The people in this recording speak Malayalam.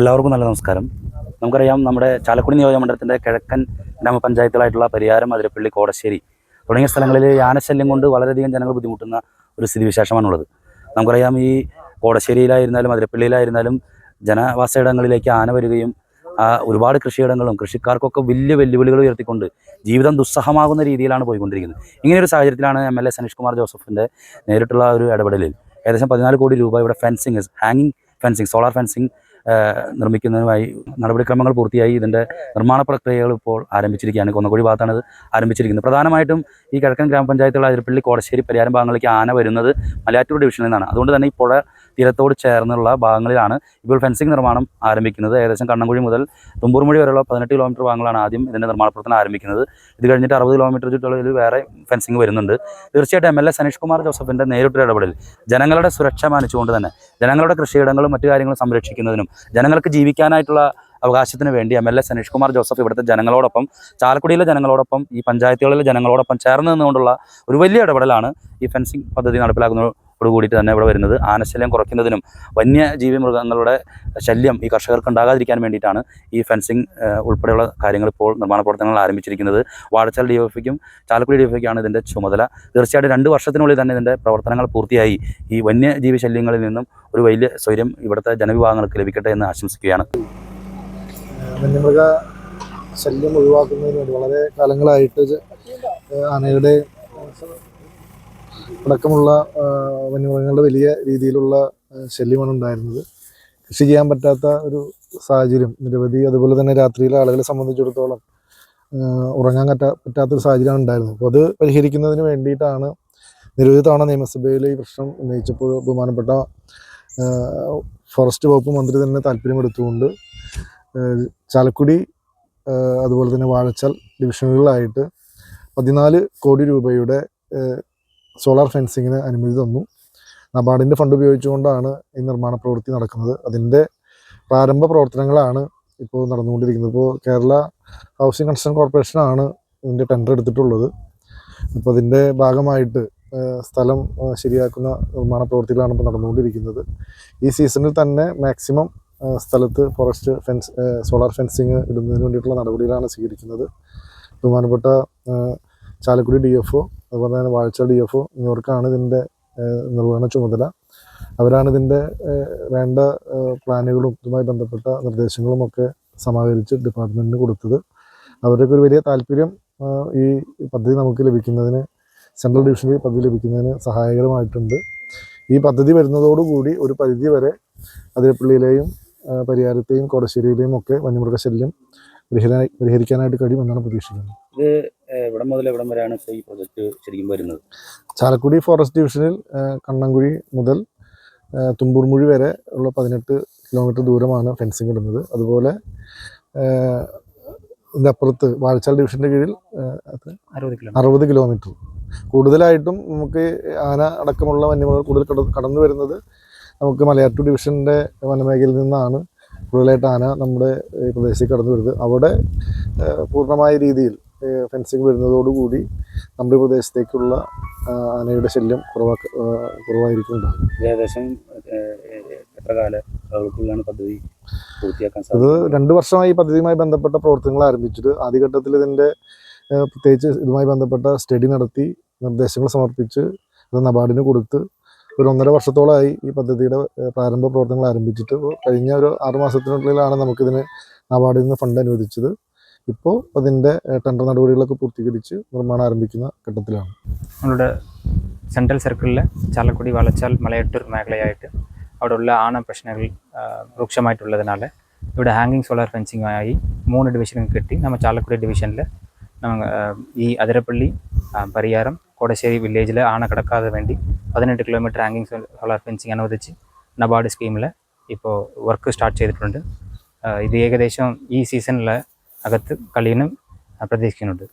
എല്ലാവർക്കും നല്ല നമസ്കാരം. നമുക്കറിയാം നമ്മുടെ ചാലക്കുടി നിയോജകമണ്ഡലത്തിന്റെ കിഴക്കൻ ഗ്രാമപഞ്ചായത്തുകളായിട്ടുള്ള പരിയാരം അതിരപ്പള്ളി കോടശ്ശേരി തുടങ്ങിയ സ്ഥലങ്ങളിൽ യാനശല്യം കൊണ്ട് വളരെയധികം ജനങ്ങൾ ബുദ്ധിമുട്ടുന്ന ഒരു സ്ഥിതിവിശേഷമാണുള്ളത്. നമുക്കറിയാം ഈ കോടശ്ശേരിയിലായിരുന്നാലും അതിരപ്പള്ളിയിലായിരുന്നാലും ജനവാസയിടങ്ങളിലേക്ക് ആന വരികയും ഒരുപാട് കൃഷിയിടങ്ങളും കൃഷിക്കാർക്കൊക്കെ വലിയ വെല്ലുവിളികൾ ഉയർത്തിക്കൊണ്ട് ജീവിതം ദുസ്സഹമാകുന്ന രീതിയിലാണ് പോയിക്കൊണ്ടിരിക്കുന്നത്. ഇങ്ങനെയൊരു സാഹചര്യത്തിലാണ് M L A Sanish Kumar ജോസഫിന്റെ നേരിട്ടുള്ള ഒരു ഇടപെടലിൽ. ഏകദേശം പതിനാല് കോടി രൂപ ഇവിടെ ഫെൻസിങ് ഹാങ്ങിങ് ഫെൻസിങ് സോളാർ ഫെൻസിങ് നിർമ്മിക്കുന്നതിനുമായി നടപടിക്രമങ്ങൾ പൂർത്തിയായി. ഇതിന്റെ നിർമ്മാണ പ്രക്രിയകൾ ഇപ്പോൾ ആരംഭിച്ചിരിക്കുകയാണ്. കൊന്നക്കുഴി ഭാഗത്താണ് ഇത് ആരംഭിച്ചിരിക്കുന്നത്. പ്രധാനമായിട്ടും ഈ കിഴക്കൻ ഗ്രാമപഞ്ചായത്തുകൾ അതിരപ്പള്ളി കോടശ്ശേരി പരിയാരം ഭാഗങ്ങളിലേക്ക് ആന വരുന്നത് മലയാറ്റൂർ ഡിവിഷനിൽ നിന്നാണ്. അതുകൊണ്ട് തന്നെ ഈ പുഴ തീരത്തോട് ചേർന്നുള്ള ഭാഗങ്ങളിലാണ് ഇപ്പോൾ ഫെൻസിംഗ് നിർമ്മാണം ആരംഭിക്കുന്നത്. ഏകദേശം കണ്ണൻകുഴി മുതൽ തുമ്പൂർമൊഴി വരെയുള്ള പതിനെട്ട് കിലോമീറ്റർ ഭാഗങ്ങളാണ് ആദ്യം ഇതിന്റെ നിർമ്മാണ പ്രവർത്തനം ആരംഭിക്കുന്നത്. ഇത് കഴിഞ്ഞിട്ട് അറുപത് കിലോമീറ്റർ ചുറ്റളവിൽ വേറെ ഫെൻസിംഗ് വരുന്നുണ്ട്. തീർച്ചയായിട്ടും M L A Sanish Kumar ജോസഫിന്റെ നേരിട്ടൊരു ഇടപെടൽ. ജനങ്ങളുടെ സുരക്ഷ മാനിച്ചുകൊണ്ട് തന്നെ ജനങ്ങളുടെ കൃഷിയിടങ്ങളും മറ്റു കാര്യങ്ങളും സംരക്ഷിക്കുന്നതിനും ജനങ്ങൾക്ക് ജീവിക്കാനായിട്ടുള്ള അവകാശത്തിന് വേണ്ടി M L A Sanish Kumar Joseph ഇവിടുത്തെ ജനങ്ങളോടൊപ്പം ചാലക്കുടിയിലെ ജനങ്ങളോടൊപ്പം ഈ പഞ്ചായത്തുകളിലെ ജനങ്ങളോടൊപ്പം ചേർന്ന് നിന്നുകൊണ്ടുള്ള ഒരു വലിയ ഇടപെടലാണ് ഈ ഫെൻസിംഗ് പദ്ധതി നടപ്പിലാക്കുന്നതോട് കൂടിയിട്ട് തന്നെ ഇവിടെ വരുന്നത്. ആനശല്യം കുറയ്ക്കുന്നതിനും വന്യജീവി മൃഗങ്ങളുടെ ശല്യം ഈ കർഷകർക്ക് ഉണ്ടാകാതിരിക്കാൻ വേണ്ടിയിട്ടാണ് ഈ ഫെൻസിങ് ഉൾപ്പെടെയുള്ള കാര്യങ്ങൾ ഇപ്പോൾ നിർമ്മാണ പ്രവർത്തനങ്ങൾ ആരംഭിച്ചിരിക്കുന്നത്. Vazhachal D F Chalakudy D F ഇതിന്റെ ചുമതല. തീർച്ചയായിട്ടും രണ്ട് വർഷത്തിനുള്ളിൽ തന്നെ ഇതിന്റെ പ്രവർത്തനങ്ങൾ പൂർത്തിയായി. ഈ വന്യജീവി ശല്യങ്ങളിൽ നിന്നും ഒരു വലിയ സ്വൈര്യം ഇവിടുത്തെ ജനവിഭാഗങ്ങൾക്ക് ലഭിക്കട്ടെ എന്ന് ആശംസിക്കുകയാണ്. വന്യമൃഗ ശല്യം ഒഴിവാക്കുന്നതിന് വേണ്ടി വളരെ കാലങ്ങളായിട്ട് ആനയുടെ അടക്കമുള്ള വന്യമൃഗങ്ങളുടെ വലിയ രീതിയിലുള്ള ശല്യമാണ് ഉണ്ടായിരുന്നത്. കൃഷി ചെയ്യാൻ പറ്റാത്ത ഒരു സാഹചര്യം നിരവധി അതുപോലെ തന്നെ രാത്രിയിലെ ആളുകളെ സംബന്ധിച്ചിടത്തോളം ഉറങ്ങാൻ പറ്റാ പറ്റാത്തൊരു സാഹചര്യമാണ് ഉണ്ടായിരുന്നത്. അപ്പോൾ അത് പരിഹരിക്കുന്നതിന് വേണ്ടിയിട്ടാണ് നിരവധി തവണ നിയമസഭയിൽ ഈ പ്രശ്നം ഉന്നയിച്ചപ്പോൾ ബഹുമാനപ്പെട്ട ഫോറസ്റ്റ് വകുപ്പ് മന്ത്രി തന്നെ താല്പര്യമെടുത്തുകൊണ്ട് ചാലക്കുടി അതുപോലെ തന്നെ വാഴച്ചാൽ ഡിവിഷനുകളിലായിട്ട് പതിനാല് കോടി രൂപയുടെ സോളാർ ഫെൻസിങ്ങിന് അനുമതി തന്നു. നബാർഡിന്റെ ഫണ്ട് ഉപയോഗിച്ചുകൊണ്ടാണ് ഈ നിർമ്മാണ പ്രവൃത്തി നടക്കുന്നത്. അതിന്റെ പ്രാരംഭ പ്രവർത്തനങ്ങളാണ് ഇപ്പോൾ നടന്നുകൊണ്ടിരിക്കുന്നത്. ഇപ്പോൾ കേരള ഹൗസിംഗ് കൺസ്ട്രക്ഷൻ കോർപ്പറേഷനാണ് ഇതിന്റെ ടെൻഡർ എടുത്തിട്ടുള്ളത്. അപ്പോൾ അതിന്റെ ഭാഗമായിട്ട് സ്ഥലം ശരിയാക്കുന്ന നിർമ്മാണ പ്രവൃത്തികളാണ് ഇപ്പോൾ നടന്നുകൊണ്ടിരിക്കുന്നത്. ഈ സീസണിൽ തന്നെ മാക്സിമം സ്ഥലത്ത് ഫോറസ്റ്റ് ഫെൻസ് സോളാർ ഫെൻസിങ് ഇടുന്നതിന് വേണ്ടിയിട്ടുള്ള നടപടികളാണ് സ്വീകരിക്കുന്നത്. ബഹുമാനപ്പെട്ട ചാലക്കുടി ഡി എഫ് അതുപോലെ തന്നെ വാഴച്ചാൽ ഡി എഫ് ഇവർക്കാണ് ഇതിന്റെ നിർവഹണ ചുമതല. അവരാണ് ഇതിന്റെ വേണ്ട പ്ലാനുകളും ഇതുമായി ബന്ധപ്പെട്ട നിർദ്ദേശങ്ങളും ഒക്കെ സമാഹരിച്ച് ഡിപ്പാർട്ട്മെന്റിന് കൊടുത്തത്. അവരുടെയൊക്കെ ഒരു വലിയ താല്പര്യം ഈ പദ്ധതി നമുക്ക് ലഭിക്കുന്നതിന് സെൻട്രൽ ഡിവിഷനിൽ പദ്ധതി ലഭിക്കുന്നതിന് സഹായകരമായിട്ടുണ്ട്. ഈ പദ്ധതി വരുന്നതോടുകൂടി ഒരു പരിധി വരെ അതിരപ്പള്ളിയിലെയും പരിയാരത്തെയും കോടശ്ശേരിയിലെയും ഒക്കെ വന്യമൃഗശല്യം പരിഹരി പരിഹരിക്കാനായിട്ട് കഴിയുമെന്നാണ് പ്രതീക്ഷിക്കുന്നത്. ഇത് എവിടെ മുതൽ എവിടം വരെയാണ് ഈ പ്രൊജക്ട് ശരിക്കും വരുന്നത്. ചാലക്കുടി ഫോറസ്റ്റ് ഡിവിഷനിൽ കണ്ണംകുഴി കണ്ണൻകുഴി മുതൽ തുമ്പൂർമുഴി വരെ ഉള്ള പതിനെട്ട് കിലോമീറ്റർ ദൂരമാണ് ഫെൻസിങ് ഇടുന്നത്. അതുപോലെ ഇതിന്റെ അപ്പുറത്ത് വാഴച്ചാൽ ഡിവിഷന്റെ കീഴിൽ? അറുപത് കിലോമീറ്റർ. കൂടുതലായിട്ടും നമുക്ക് ആന അടക്കമുള്ള വന്യമൃഗങ്ങൾ കൂടുതൽ കടന്നു വരുന്നത് നമുക്ക് മലയാറ്റൂർ ഡിവിഷന്റെ വനമേഖലയിൽ നിന്നാണ്. കൂടുതലായിട്ട് ആന നമ്മുടെ ഈ പ്രദേശത്തേക്ക് കടന്നു വരുന്നത്. അവിടെ പൂർണമായ രീതിയിൽ ഫെൻസിങ് വരുന്നതോടുകൂടി നമ്മുടെ പ്രദേശത്തേക്കുള്ള ആനയുടെ ശല്യം കുറവാക്ക കുറവായിരിക്കും ഉണ്ടാകും ഏകദേശം എത്ര കാല പദ്ധതി പൂർത്തിയാക്കാൻ അത് രണ്ട് വർഷമായി പദ്ധതിയുമായി ബന്ധപ്പെട്ട പ്രവർത്തനങ്ങൾ ആരംഭിച്ചിട്ട് ആദ്യഘട്ടത്തിൽ ഇതിന്റെ പ്രത്യേകിച്ച് ഇതുമായി ബന്ധപ്പെട്ട സ്റ്റഡി നടത്തി നിർദ്ദേശങ്ങൾ സമർപ്പിച്ച് അത് നബാർഡിന് കൊടുത്ത് ഒരു ഒന്നര വർഷത്തോളമായി ഈ പദ്ധതിയുടെ പ്രാരംഭ പ്രവർത്തനങ്ങൾ ആരംഭിച്ചിട്ട്. കഴിഞ്ഞ ഒരു ആറ് മാസത്തിനുള്ളിലാണ് നമുക്കിതിന് നബാർഡിൽ നിന്ന് ഫണ്ട് അനുവദിച്ചത്. ഇപ്പോൾ അതിന്റെ ടെൻഡർ നടപടികളൊക്കെ പൂർത്തീകരിച്ച് നിർമ്മാണം ആരംഭിക്കുന്ന ഘട്ടത്തിലാണ്. നമ്മളുടെ സെൻട്രൽ സർക്കിളിലെ ചാലക്കുടി വളച്ചാൽ മലയട്ടൂർ മേഖലയായിട്ട് അവിടെയുള്ള ആണ പ്രശ്നങ്ങൾ രൂക്ഷമായിട്ടുള്ളതിനാൽ ഇവിടെ ഹാങ്ങിങ് സോളാർ ഫെൻസിങ്ങായി മൂന്ന് ഡിവിഷനും കിട്ടി നമ്മൾ ചാലക്കുടി ഡിവിഷനിൽ ഈ അതിരപ്പള്ളി പരിയാരം കോടശ്ശേരി വില്ലേജിൽ ആണ കിടക്കാതെ വേണ്ടി പതിനെട്ട് കിലോമീറ്റർ ഹാങ്ങിങ് സോളാർ ഫെൻസിങ് അനുവദിച്ച് നബാർഡ് സ്കീമിൽ ഇപ്പോൾ വർക്ക് സ്റ്റാർട്ട് ചെയ്തിട്ടുണ്ട്. ഇത് ഏകദേശം ഈ സീസണിൽ അകത്ത് കഴിയുന്നു പ്രതീക്ഷിക്കുന്നുണ്ട്.